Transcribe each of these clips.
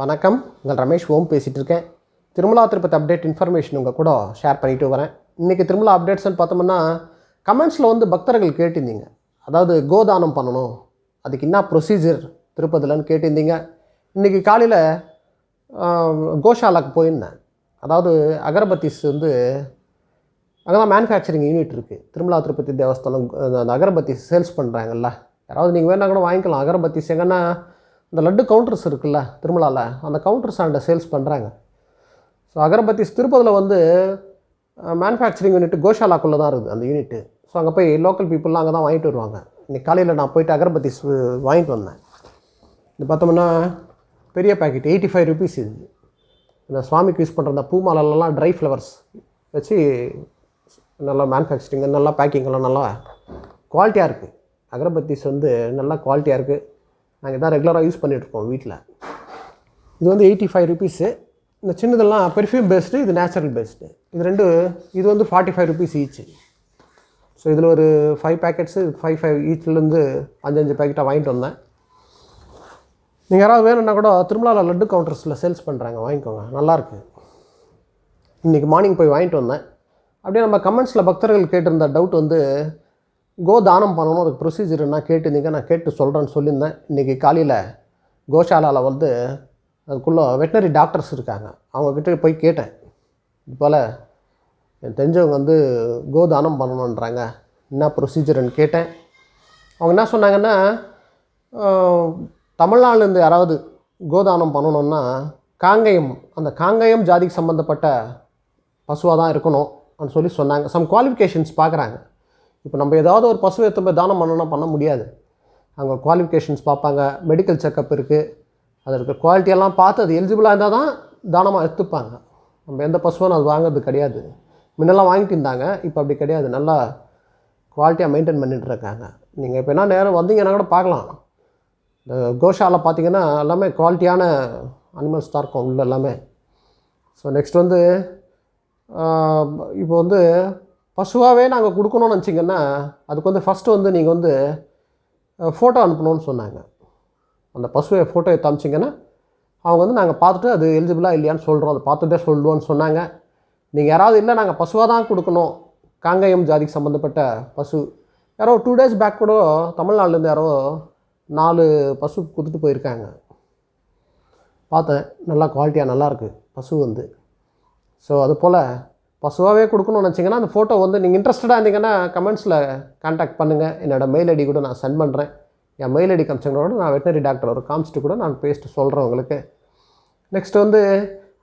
வணக்கம். உங்கள் ரமேஷ் ஓம் பேசிகிட்டு இருக்கேன் திருமலா திருப்பதி அப்டேட் இன்ஃபர்மேஷன் உங்கள் கூட ஷேர் பண்ணிட்டு வரேன். இன்றைக்கி திருமலா அப்டேட்ஸ்னு பார்த்தோம்னா கமெண்ட்ஸில் வந்து பக்தர்கள் கேட்டிருந்தீங்க. அதாவது கோதானம் பண்ணணும். அதுக்கு என்ன ப்ரொசீஜர் திருப்பதிலன்னு கேட்டிருந்தீங்க. இன்றைக்கி காலையில் கோஷாலாக்கு போயிருந்தேன். அதாவது அகரபத்திஸ் வந்து அங்கே தான் மேனுஃபேக்சரிங் யூனிட் இருக்குது திருமலா திருப்பதி தேவஸ்தானம் அந்த- அகரபத்தி சேல்ஸ் பண்ணுறாங்கல்ல யாராவது நீங்கள் வேணால் கூட வாங்கிக்கலாம். அகரபத்திஸ் எங்கன்னா இந்த லட்டு கவுண்டர்ஸ் இருக்குல்ல திருமலாவில் அந்த கவுண்டர்ஸ் ஆண்ட சேல்ஸ் பண்ணுறாங்க ஸோ அகரபத்திஸ் திருப்பதியில் வந்து மேனுஃபேக்சரிங் யூனிட் கோஷாலாக்குள்ளே தான் இருக்குது அந்த யூனிட்டு ஸோ அங்கே போய் லோக்கல் பீப்புளெலாம் அங்கே தான் வாங்கிட்டு வருவாங்க. இன்றைக்கி காலையில் நான் போயிட்டு அகரபத்திஸ் வாங்கிட்டு வந்தேன். இது பார்த்தோம்னா பெரிய பேக்கெட் எயிட்டி ஃபைவ் ருபீஸ் இது. இந்த சுவாமிக்கு யூஸ் பண்ணுற அந்த பூ மாலைலலாம் ட்ரை ஃப்ளவர்ஸ் வச்சு நல்லா மேனுஃபேக்சரிங் நல்லா பேக்கிங்கெல்லாம் நல்லா குவாலிட்டியாக இருக்குது அகரபத்திஸ் வந்து நல்லா குவாலிட்டியாக இருக்குது நாங்கள் இதான் ரெகுலராக யூஸ் பண்ணிகிட்ருக்கோம் வீட்டில் இது வந்து எயிட்டி ஃபைவ் ருபீஸு இந்த சின்னதெல்லாம் பெர்ஃப்யூம் பேஸ்டு இது நேச்சுரல் பேஸ்டு இது ரெண்டு இது வந்து forty five rupees each so இதில் ஒரு ஃபைவ் பேக்கெட்ஸு ஃபைவ் ஃபைவ் ஈச்லேருந்து அஞ்சஞ்சு பேக்கெட்டாக வாங்கிட்டு வந்தேன். நீங்கள் யாராவது வேணும்னா கூட திருமலாவில் லட்டு கவுண்டர்ஸில் சேல்ஸ் பண்ணுறாங்க வாங்கிக்கோங்க. நல்லாயிருக்கு இன்றைக்கி மார்னிங் போய் வாங்கிட்டு வந்தேன். அப்படியே நம்ம கமெண்ட்ஸில் பக்தர்கள் கேட்டிருந்த டவுட் வந்து கோ தானம் பண்ணணும். அதுக்கு ப்ரொசீஜர் என்ன கேட்டிருந்தீங்க? நான் கேட்டு சொல்கிறேன்னு சொல்லியிருந்தேன். இன்றைக்கி காலையில் கோஷாலாவில் வந்து அதுக்குள்ளே வெட்டினரி டாக்டர்ஸ் இருக்காங்க. அவங்கக்கிட்ட போய் கேட்டேன். இது போல் எனக்கு தெரிஞ்சவங்க வந்து கோதானம் பண்ணணுன்றாங்க என்ன ப்ரொசீஜர்னு கேட்டேன். அவங்க என்ன சொன்னாங்கன்னா தமிழ்நாடுலேருந்து யாராவது கோதானம் பண்ணணுன்னா காங்கயம் அந்த காங்கயம் ஜாதிக்கு சம்மந்தப்பட்ட பசுவாக தான் இருக்கணும். அப்படின்னு சொல்லி சொன்னாங்க. சம் குவாலிஃபிகேஷன்ஸ் பார்க்குறாங்க இப்போ நம்ம ஏதாவது ஒரு பசு எடுத்து போய் தானம் பண்ணோன்னா பண்ண முடியாது. அங்கே குவாலிஃபிகேஷன்ஸ் பார்ப்பாங்க மெடிக்கல் செக்கப் இருக்குது அதற்கு இருக்க குவாலிட்டியெல்லாம் பார்த்து அது எலிஜிபிளாக இருந்தால் தான் தானமாக எடுத்துப்பாங்க. நம்ம எந்த பசுவும் அது வாங்குறது கிடையாது. முன்னெல்லாம் வாங்கிட்டு இருந்தாங்க இப்போ அப்படி கிடையாது. நல்லா குவாலிட்டியாக மெயின்டைன் பண்ணிகிட்டு இருக்காங்க. நீங்கள் இப்போ என்ன நேரம் வந்தீங்கன்னா கூட பார்க்கலாம். இந்த கோஷாவில் பார்த்தீங்கன்னா எல்லாமே குவாலிட்டியான அனிமல்ஸ் தான் இருக்கும் உள்ள எல்லாமே. ஸோ நெக்ஸ்ட் வந்து இப்போ வந்து பசுவாகவே நாங்கள் கொடுக்கணும்னு நினச்சிங்கன்னா அதுக்கு வந்து ஃபஸ்ட்டு வந்து நீங்கள் வந்து ஃபோட்டோ அனுப்பணும்னு சொன்னாங்க. அந்த பசுவை ஃபோட்டோ எடுத்து அமிச்சிங்கன்னா அவங்க வந்து நாங்கள் பார்த்துட்டு அது எலிஜிபிளாக இல்லையான்னு சொல்கிறோம் அதை பார்த்துட்டே சொல்லுவோன்னு சொன்னாங்க. நீங்கள் யாராவது இல்லை நாங்கள் பசுவாக தான் கொடுக்கணும். காங்கயம் ஜாதிக்கு சம்மந்தப்பட்ட பசு. யாரோ டூ டேஸ் பேக் கூட தமிழ்நாட்டிலேருந்து யாரோ நாலு பசு கொடுத்துட்டு போயிருக்காங்க. பார்த்தேன். நல்லா குவாலிட்டியாக நல்லாயிருக்கு பசு வந்து. ஸோ அது போல் பசுவாகவே கொடுக்கணும்னு நினச்சிங்கன்னா அந்த ஃபோட்டோ வந்து நீங்கள் இன்ட்ரெஸ்டடாக இருந்தீங்கன்னா கமெண்ட்ஸில் காண்டாக்ட் பண்ணுங்கள் என்னோடய மெயில் ஐடி கூட நான் சென்ட் பண்ணுறேன் என் மெயில் ஐடி காமிச்சவங்க நான் வெட்டினரி டாக்டர் ஒரு காமிச்சிட்டு கூட நான் பேசிட்டு சொல்கிறேன் உங்களுக்கு. நெக்ஸ்ட் வந்து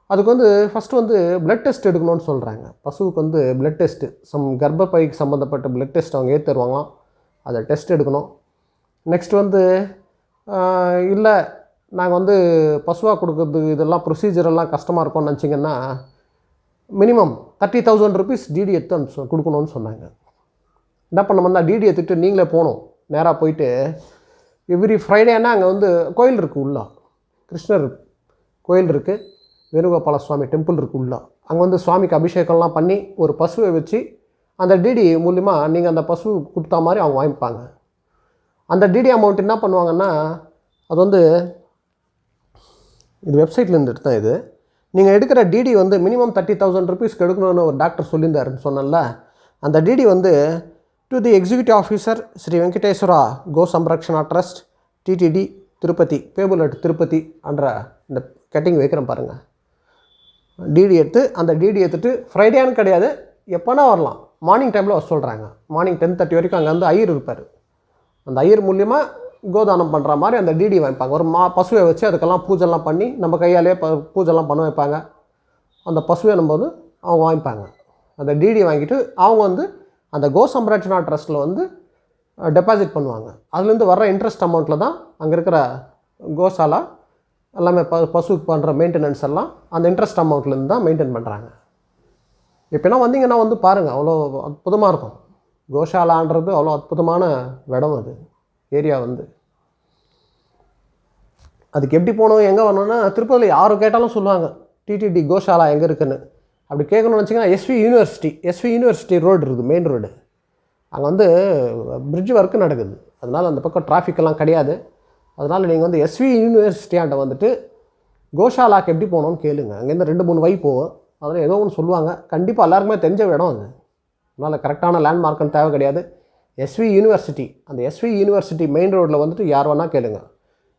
அதுக்கு வந்து ஃபஸ்ட்டு வந்து பிளட் டெஸ்ட் எடுக்கணும்னு சொல்கிறாங்க பசுவுக்கு வந்து பிளட் டெஸ்ட்டு சம் கர்ப்பப்பைக்கு சம்மந்தப்பட்ட பிளட் டெஸ்ட் அவங்க ஏற்றுருவாங்களாம் அதை டெஸ்ட் எடுக்கணும். நெக்ஸ்ட் வந்து இல்லை நாங்கள் வந்து பசுவாக கொடுக்குறது இதெல்லாம் ப்ரொசீஜர் எல்லாம் கஷ்டமாக இருக்கும்னு நினச்சிங்கன்னா minimum thirty thousand rupees DD எடுத்து கொடுக்கணும்னு சொன்னாங்க. என்ன பண்ணோம்னா டிடி எடுத்துகிட்டு நீங்களே போகணும். நேராக போயிட்டு எவ்ரி ஃப்ரைடேனா அங்கே வந்து கோயில் இருக்குது உள்ளா. கிருஷ்ணர் கோயில் இருக்குது வேணுகோபால சுவாமி டெம்பிள் இருக்குது உள்ளா. அங்கே வந்து சுவாமிக்கு அபிஷேகம்லாம் பண்ணி ஒரு பசுவை வச்சு அந்த டிடி மூலிமா நீங்கள் அந்த பசு கொடுத்தா மாதிரி அவங்க வாங்கிப்பாங்க. அந்த டிடி அமௌண்ட் என்ன பண்ணுவாங்கன்னா அது வந்து இது வெப்சைட்லேருந்து எடுத்தேன் இது. நீங்கள் எடுக்கிற டிடி வந்து மினிமம் தேர்ட்டி தௌசண்ட் ருபீஸ்க்கு எடுக்கணும்னு ஒரு டாக்டர் சொல்லியிருந்தாருன்னு சொன்னல அந்த டிடி வந்து to the executive officer Sri Venkateswara Go Samrakshana trust TTD Tirupati payable at Tirupati என்ற இந்த கட்டிங் வைக்கிறேன் பாருங்கள் டிடி எடுத்து அந்த டிடி எடுத்துகிட்டு ஃப்ரைடேன்னு கிடையாது எப்போனா வரலாம். மார்னிங் டைமில் வர சொல்கிறாங்க மார்னிங் டென் தேர்ட்டி வரைக்கும் அங்கே வந்து ஐயர் இருப்பார். அந்த ஐயர் மூலியமாக கோதானம் பண்ணுற மாதிரி அந்த டிடி வாங்கிப்பாங்க ஒரு மா பசுவை வச்சு அதுக்கெல்லாம் பூஜைலாம் பண்ணி நம்ம கையாலே ப பூஜைலாம் பண்ண வைப்பாங்க. அந்த பசுவை நம்ம வந்து அவங்க வாங்கிப்பாங்க. அந்த டிடி வாங்கிட்டு அவங்க வந்து அந்த கோ சம்ரட்சணா ட்ரஸ்ட்டில் வந்து டெபாசிட் பண்ணுவாங்க. அதுலேருந்து வர்ற இன்ட்ரெஸ்ட் அமௌண்ட்டில் தான் அங்கே இருக்கிற கோசாலா எல்லாமே ப பசுக்கு பண்ணுற மெயின்டெனன்ஸ் எல்லாம் அந்த இன்ட்ரெஸ்ட் அமௌண்ட்லேருந்து தான் மெயின்டைன் பண்ணுறாங்க இப்போனா வந்தீங்கன்னா வந்து பாருங்கள் அவ்வளோ அற்புதமாக இருக்கும். கோஷாலான்றது அவ்வளோ அற்புதமான இடம் அது ஏரியா வந்து. அதுக்கு எப்படி போகணும் எங்கே வரணும்னா திருப்பதியில் யார் கேட்டாலும் சொல்லுவாங்க டிடிடி கோஷாலா எங்கே இருக்குன்னு? அப்படி கேட்கணும்னு வச்சிங்கன்னா SV university SV university road இருக்குது மெயின் ரோடு அங்கே வந்து பிரிட்ஜ் ஒர்க்கு நடக்குது. அதனால் அந்த பக்கம் டிராஃபிக்கெல்லாம் கிடையாது. அதனால் நீங்கள் வந்து எஸ்வி யூனிவர்சிட்டியாண்ட வந்துட்டு கோஷாலாக்கு எப்படி போகணும்னு கேளுங்க. அங்கேருந்து ரெண்டு மூணு வை போகும் அதில் ஏதோ ஒன்று சொல்லுவாங்க. கண்டிப்பாக எல்லாருக்குமே தெரிஞ்ச இடம் அது. அதனால் கரெக்டான லேண்ட்மார்க்குன்னு தேவை கிடையாது. எஸ்வி யூனிவர்சிட்டி அந்த எஸ்வி யூனிவர்சிட்டி மெயின் ரோட்டில் வந்துட்டு யார் வேணால் கேளுங்கள்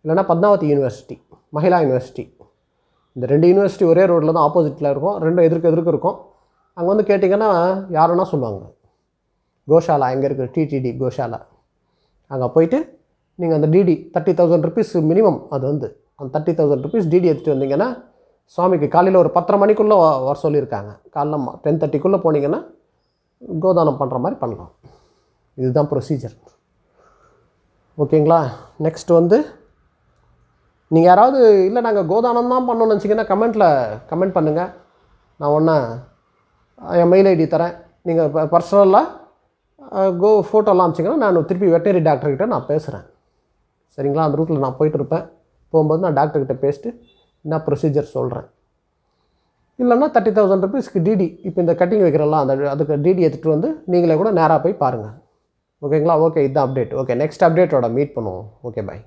இல்லைன்னா பத்மாவதி யூனிவர்சிட்டி மகிழா யூனிவர்சிட்டி இந்த ரெண்டு யூனிவர்சிட்டி ஒரே ரோட்டில் தான் ஆப்போசிட்டில் இருக்கும் ரெண்டும் எதிர்க்கு எதிர்க்கு இருக்கும். அங்கே வந்து கேட்டிங்கன்னா யாருன்னா சொல்லுவாங்க. கோஷாலா எங்கே இருக்குது டிடிடி கோஷாலா. அங்கே போயிட்டு நீங்கள் அந்த DD thirty thousand rupees minimum அது வந்து. அந்த தேர்ட்டி தௌசண்ட் ருபீஸ் டிடி எடுத்துகிட்டு வந்தீங்கன்னா சுவாமிக்கு காலையில் ஒரு பத்தரை மணிக்குள்ளே வர சொல்லியிருக்காங்க. காலைல டென் தேர்ட்டிக்குள்ளே போனீங்கன்னா கோதானம் பண்ணுற மாதிரி பண்ணலாம். இதுதான் ப்ரொசீஜர் ஓகேங்களா நெக்ஸ்ட் வந்து நீங்கள் யாராவது இல்லை நாங்கள் கோதானம் தான் பண்ணோம்னு நினச்சிங்கன்னா கமெண்ட்டில் கமெண்ட் பண்ணுங்கள் நான் ஒன்றா என் மெயில் ஐடி தரேன். நீங்கள் இப்போ பர்சனலாக கோ ஃபோட்டோலாம் அமிச்சிங்கன்னா நான் திருப்பி வெட்டரி டாக்டர்கிட்ட நான் பேசுகிறேன் சரிங்களா? அந்த ரூட்டில் நான் போயிட்டு இருப்பேன். போகும்போது நான் டாக்டர்கிட்ட பேசிட்டு என்ன ப்ரொசீஜர் சொல்கிறேன் இல்லைன்னா தேர்ட்டி தௌசண்ட் ருபீஸ்க்கு டிடி இப்போ இந்த கட்டிங் வைக்கிறலாம் அந்த அதுக்கு டிடி எடுத்துகிட்டு வந்து நீங்களே கூட நேராக போய் பாருங்கள் ஓகேங்களா ஓகே இதுதான் அப்டேட் ஓகே நெக்ஸ்ட் அப்டேட்டோட மீட் பண்ணுவோம். Okay bye